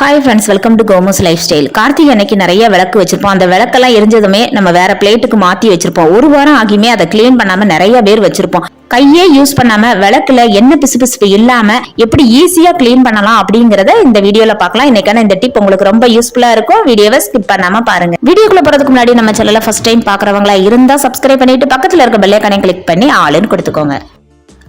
Hi friends welcome to Komos life style Karthigai அன்னைக்கு நிறைய விளக்கு வச்சிருப்போம். அந்த விளக்கெல்லாம் எரிஞ்சதுமே நம்ம வேற பிளேட்டுக்கு மாத்தி வச்சிருப்போம். ஒரு வாரம் ஆகியுமே அதை க்ளீன் பண்ணாம நிறைய பேர் வச்சிருப்போம். கையே யூஸ் பண்ணாம விளக்குல என்ன பிசுபிசுப்பு இல்லாம எப்படி ஈஸியா க்ளீன் பண்ணலாம் அப்படிங்கறத இந்த வீடியோல பார்க்கலாம். இன்னைக்கான இந்த டிப் உங்களுக்கு ரொம்ப யூஸ்ஃபுல்லா இருக்கும். வீடியோவை ஸ்கிப் பண்ணாம பாருங்க. வீடியோக்குள்ள போறதுக்கு முன்னாடி நம்ம சேனல ஃபர்ஸ்ட் டைம் பாக்குறவங்களா இருந்தா சப்ஸ்கிரைப் பண்ணிட்டு பக்கத்துல இருக்க பெல்லைக்கானே கிளிக் பண்ணி ஆளுன்னு கொடுத்துக்கோங்க.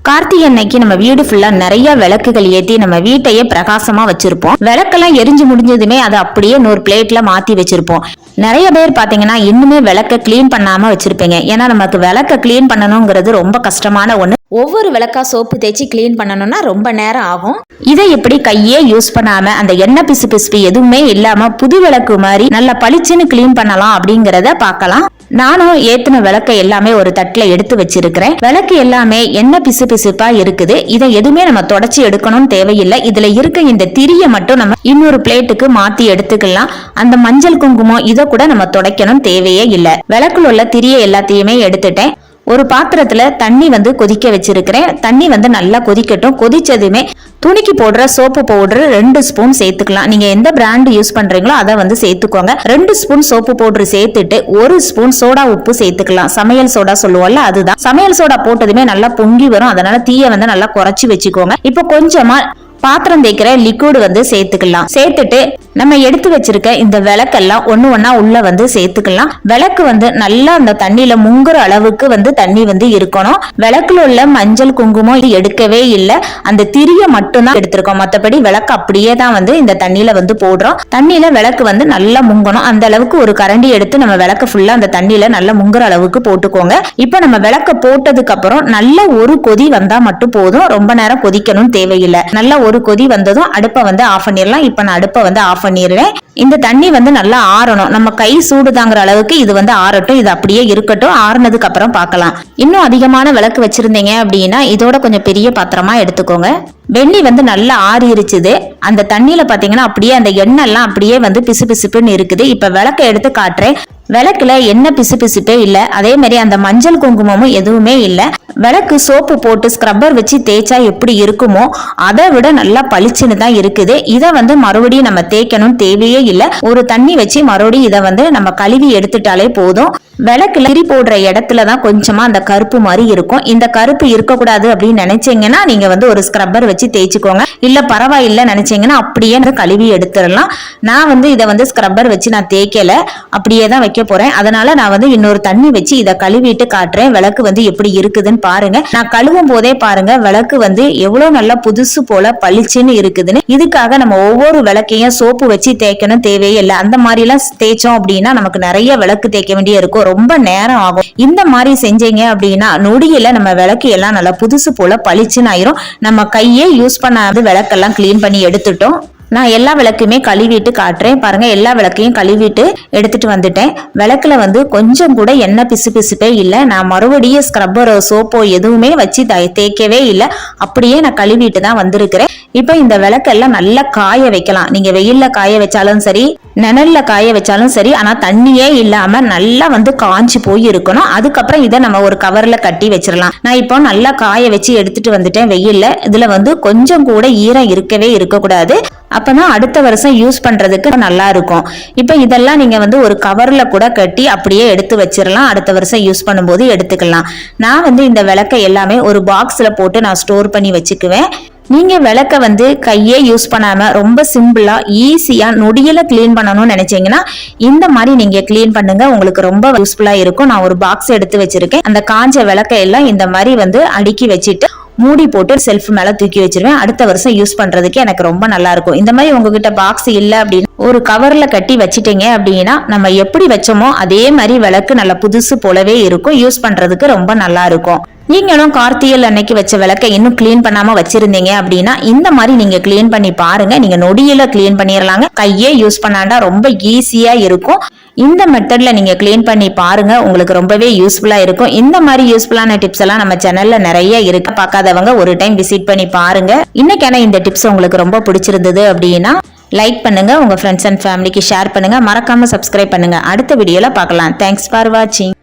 கார்த்திகை அன்னைக்கு நம்ம வீடு ஃபுல்லா நிறைய விளக்குகள் ஏத்தி நம்ம வீட்டையே பிரகாசமா வச்சிருப்போம். விளக்கெல்லாம் எரிஞ்சு முடிஞ்சதுமே அதை அப்படியே நூறு பிளேட்ல மாத்தி வச்சிருப்போம். நிறைய பேர் பாத்தீங்கன்னா இன்னுமே விளக்க க்ளீன் பண்ணாம வச்சிருப்பீங்க. ஏன்னா நமக்கு விளக்க க்ளீன் பண்ணணுங்கிறது ரொம்ப கஷ்டமான ஒண்ணு. ஒவ்வொரு விளக்கா சோப்பு தேய்ச்சி க்ளீன் பண்ணணும்னா ரொம்ப நேரம் ஆகும். இதை எப்படி கையே யூஸ் பண்ணாம அந்த எண்ணெய் பிசு பிசுப்பு எதுவுமே இல்லாம புது விளக்கு மாதிரி நல்லா பளிச்சுன்னு க்ளீன் பண்ணலாம் அப்படிங்கறத பார்க்கலாம். நானும் ஏத்தின விளக்க எல்லாமே ஒரு தட்டுல எடுத்து வச்சிருக்கிறேன். விளக்கு எல்லாமே என்ன பிசு பிசுப்பா இருக்குது? இதை எதுவுமே நம்ம தொடச்சி எடுக்கணும்னு தேவையில்லை. இதுல இருக்க இந்த திரிய மட்டும் நம்ம இன்னொரு பிளேட்டுக்கு மாத்தி எடுத்துக்கலாம். அந்த மஞ்சள் குங்குமம் இதை கூட நம்ம துடைக்கணும் தேவையே இல்லை. விளக்குல உள்ள திரிய எல்லாத்தையுமே எடுத்துட்டேன். ஒரு பாத்திரத்துல தண்ணி வந்து கொதிக்க வச்சிருக்கிறேன். தண்ணி வந்து நல்லா கொதிக்கட்டும். கொதிச்சதுமே துணிக்கு போடுற சோப்பு பவுடர் ரெண்டு ஸ்பூன் சேர்த்துக்கலாம். நீங்க எந்த பிராண்ட் யூஸ் பண்றீங்களோ அதை வந்து சேர்த்துக்கோங்க. ரெண்டு ஸ்பூன் சோப்பு பவுடர் சேர்த்துட்டு ஒரு ஸ்பூன் சோடா உப்பு சேர்த்துக்கலாம். சமையல் சோடா சொல்லுவோம்ல அதுதான். சமையல் சோடா போட்டதுமே நல்லா பொங்கி வரும். அதனால தீய வந்து நல்லா குறைச்சி வச்சுக்கோங்க. இப்போ கொஞ்சமா பாத்திரம் தேய்க்கிற லிக்விட் வந்து சேர்த்துக்கலாம். சேர்த்துட்டு நம்ம எடுத்து வச்சிருக்க இந்த விளக்கெல்லாம் ஒண்ணு ஒன்னா உள்ள வந்து சேர்த்துக்கலாம். விளக்கு வந்து நல்லா அந்த தண்ணியில முங்குற அளவுக்கு வந்து தண்ணி வந்து இருக்கணும். விளக்குல உள்ள மஞ்சள் குங்குமம் இது எடுக்கவே இல்லை. அந்த திரிய மட்டும்தான் எடுத்திருக்கோம். மத்தபடி விளக்கு அப்படியே தான் வந்து இந்த தண்ணியில வந்து போடுறோம். தண்ணியில விளக்கு வந்து நல்லா முங்கணும். அந்த அளவுக்கு ஒரு கரண்டி எடுத்து நம்ம விளக்கு ஃபுல்லா அந்த தண்ணியில நல்லா முங்குற அளவுக்கு போட்டுக்கோங்க. இப்போ நம்ம விளக்க போட்டதுக்கு அப்புறம் நல்ல ஒரு கொதி வந்தா மட்டும் போதும். ரொம்ப நேரம் கொதிக்கணும்னு தேவையில்லை. நல்ல ஒரு கொதி வந்ததும் அடுப்பை வந்து ஆஃப் பண்ணிடலாம். இப்போ நான் அடுப்பை வந்து ஆஃப் பண்ணிடுறேன். இந்த தண்ணி வந்து நல்லா ஆறணும். நம்ம கை சூடு தாங்குற அளவுக்கு இது வந்து ஆறட்டும். இது அப்படியே இருக்கட்டும். ஆறுனதுக்கு அப்புறம் பார்க்கலாம். இன்னும் அதிகமான விளக்கு வச்சிருந்தீங்க அப்படின்னா இதோட கொஞ்சம் பெரிய பாத்திரமா எடுத்துக்கோங்க. வெண்ணி வந்து நல்லா ஆறிருச்சுது. அந்த தண்ணியில பாத்தீங்கன்னா அப்படியே அந்த எண்ணெய் எல்லாம் அப்படியே வந்து பிசு பிசுப்புன்னு இருக்குது. இப்ப விளக்க எடுத்து காட்டுறேன். விளக்குல என்ன பிசு பிசுப்பே இல்லை. அதே மாதிரி அந்த மஞ்சள் குங்குமமும் எதுவுமே இல்லை. விளக்கு சோப்பு போட்டு ஸ்க்ரப்பர் வச்சு தேய்ச்சா எப்படி இருக்குமோ அதை விட நல்லா பளிச்சுன்னு தான் இருக்குது. இதை வந்து மறுபடியும் நம்ம தேய்க்கணும் தேவையே இல்லை. ஒரு தண்ணி வச்சு மறுபடியும் இதை வந்து நம்ம கழுவி எடுத்துட்டாலே போதும். விளக்குல திரி போடுற இடத்துல தான் கொஞ்சமா அந்த கருப்பு மாதிரி இருக்கும். இந்த கருப்பு இருக்கக்கூடாது அப்படின்னு நினைச்சீங்கன்னா நீங்க வந்து ஒரு ஸ்க்ரப்பர் வச்சு தேய்ச்சிக்கோங்க. இல்ல பரவாயில்ல நினைச்சீங்கன்னா அப்படியே கழுவி எடுத்துடலாம். நான் வந்து இதை வந்து ஸ்க்ரப்பர் வச்சு நான் தேய்க்கல. அப்படியே தான் வைக்க போறேன். அதனால நான் வந்து இன்னொரு தண்ணி வச்சு இதை கழுவிட்டு காட்டுறேன். விளக்கு வந்து எப்படி இருக்குதுன்னு பாருங்க. நான் கழுவும் போதே பாருங்க விளக்கு வந்து எவ்வளவு நல்லா புதுசு போல பளிச்சுன்னு இருக்குதுன்னு. இதுக்காக நம்ம ஒவ்வொரு விளக்கையும் சோப்பு வச்சு தேய்க்கணும் தேவையே இல்லை. அந்த மாதிரி எல்லாம் தேய்ச்சோம் அப்படின்னா நமக்கு நிறைய விளக்கு தேய்க்க வேண்டிய இருக்கும். ரொம்ப நேரம் ஆகும். இந்த மாதிரி செஞ்சீங்க அப்படின்னா நொடியில நம்ம விளக்கு எல்லாம் நல்லா புதுசு போல பளிச்சுன்னு ஆயிரும். நம்ம கையே யூஸ் பண்ணாத விளக்கெல்லாம் கிளீன் பண்ணி எடுத்துட்டோம். நான் எல்லா விளக்குமே கழுவிட்டு காட்டுறேன். பாருங்க எல்லா விளக்கையும் கழுவிட்டு எடுத்துட்டு வந்துட்டேன். விளக்குல வந்து கொஞ்சம் கூட எண்ணெய் பிசு பிசுப்பே இல்லை. நான் மறுபடியும் ஸ்க்ரப்பரோ சோப்போ எதுவுமே வச்சு தேய்க்கவே இல்லை. அப்படியே நான் கழுவிட்டு தான் வந்திருக்கிறேன். இப்போ இந்த விளக்கெல்லாம் நல்லா காய வைக்கலாம். நீங்க வெயில்ல காய வச்சாலும் சரி நிழல்ல காய வச்சாலும் சரி ஆனா தண்ணியே இல்லாம நல்லா வந்து காஞ்சி போய் இருக்கணும் அதுக்கப்புறம் இதை நம்ம ஒரு கவர்ல கட்டி வச்சிடலாம். நான் இப்போ நல்லா காய வச்சு எடுத்துட்டு வந்துட்டேன் வெயில்ல. இதுல வந்து கொஞ்சம் கூட ஈரம் இருக்கவே இருக்கக்கூடாது. அப்போதான் அடுத்த வருஷம் யூஸ் பண்ணுறதுக்கு நல்லா இருக்கும். இப்போ இதெல்லாம் நீங்கள் வந்து ஒரு கவரில் கூட கட்டி அப்படியே எடுத்து வச்சிடலாம் அடுத்த வருஷம் யூஸ் பண்ணும்போது எடுத்துக்கலாம். நான் வந்து இந்த விளக்கை எல்லாமே ஒரு பாக்ஸில் போட்டு நான் ஸ்டோர் பண்ணி வச்சுக்குவேன். நீங்கள் விளக்க வந்து கையே யூஸ் பண்ணாமல் ரொம்ப சிம்பிளாக ஈஸியாக நொடியில் க்ளீன் பண்ணணும்னு நினச்சிங்கன்னா இந்த மாதிரி நீங்கள் க்ளீன் பண்ணுங்கள் உங்களுக்கு ரொம்ப யூஸ்ஃபுல்லாக இருக்கும். நான் ஒரு பாக்ஸ் எடுத்து வச்சுருக்கேன். அந்த காஞ்ச விளக்க எல்லாம் இந்த மாதிரி வந்து அடுக்கி வச்சுட்டு மூடி போட்டு செல்ஃப் மேல தூக்கி வச்சிருவேன். அடுத்த வருஷம் யூஸ் பண்றதுக்கு எனக்கு ரொம்ப நல்லா இருக்கும். இந்த மாதிரி உங்ககிட்ட பாக்ஸ் இல்ல அப்படின்னு ஒரு கவர்ல கட்டி வச்சிட்டீங்க அப்படின்னா நம்ம எப்படி வச்சோமோ அதே மாதிரி விளக்கு நல்ல புதுசு போலவே இருக்கும். யூஸ் பண்றதுக்கு ரொம்ப நல்லா இருக்கும். நீங்களும் கார்த்திகை அன்னைக்கு வச்ச விளக்கை இன்னும் கிளீன் பண்ணாம வச்சிருந்தீங்க அப்படின்னா இந்த மாதிரி நீங்க கிளீன் பண்ணி பாருங்க. நீங்க நொடியில கிளீன் பண்ணிடலாங்க கையே யூஸ் பண்ணாண்டா ரொம்ப ஈஸியா இருக்கும். இந்த மெத்தட்ல நீங்க கிளீன் பண்ணி பாருங்க. உங்களுக்கு ரொம்பவே யூஸ்ஃபுல்லா இருக்கும். இந்த மாதிரி யூஸ்ஃபுல்லான டிப்ஸ் எல்லாம் நம்ம சேனல்ல நிறைய இருக்கு. பார்க்காதவங்க ஒரு டைம் விசிட் பண்ணி பாருங்க. இன்னைக்கான இந்த டிப்ஸ் உங்களுக்கு ரொம்ப பிடிச்சிருந்தது அப்படின்னா லைக் பண்ணுங்க. உங்க ஃப்ரெண்ட்ஸ் அண்ட் ஃபேமிலிக்கு ஷேர் பண்ணுங்க. மறக்காம சப்ஸ்கிரைப் பண்ணுங்க. அடுத்த வீடியோல பார்க்கலாம். தேங்க்ஸ் ஃபார் வாட்சிங்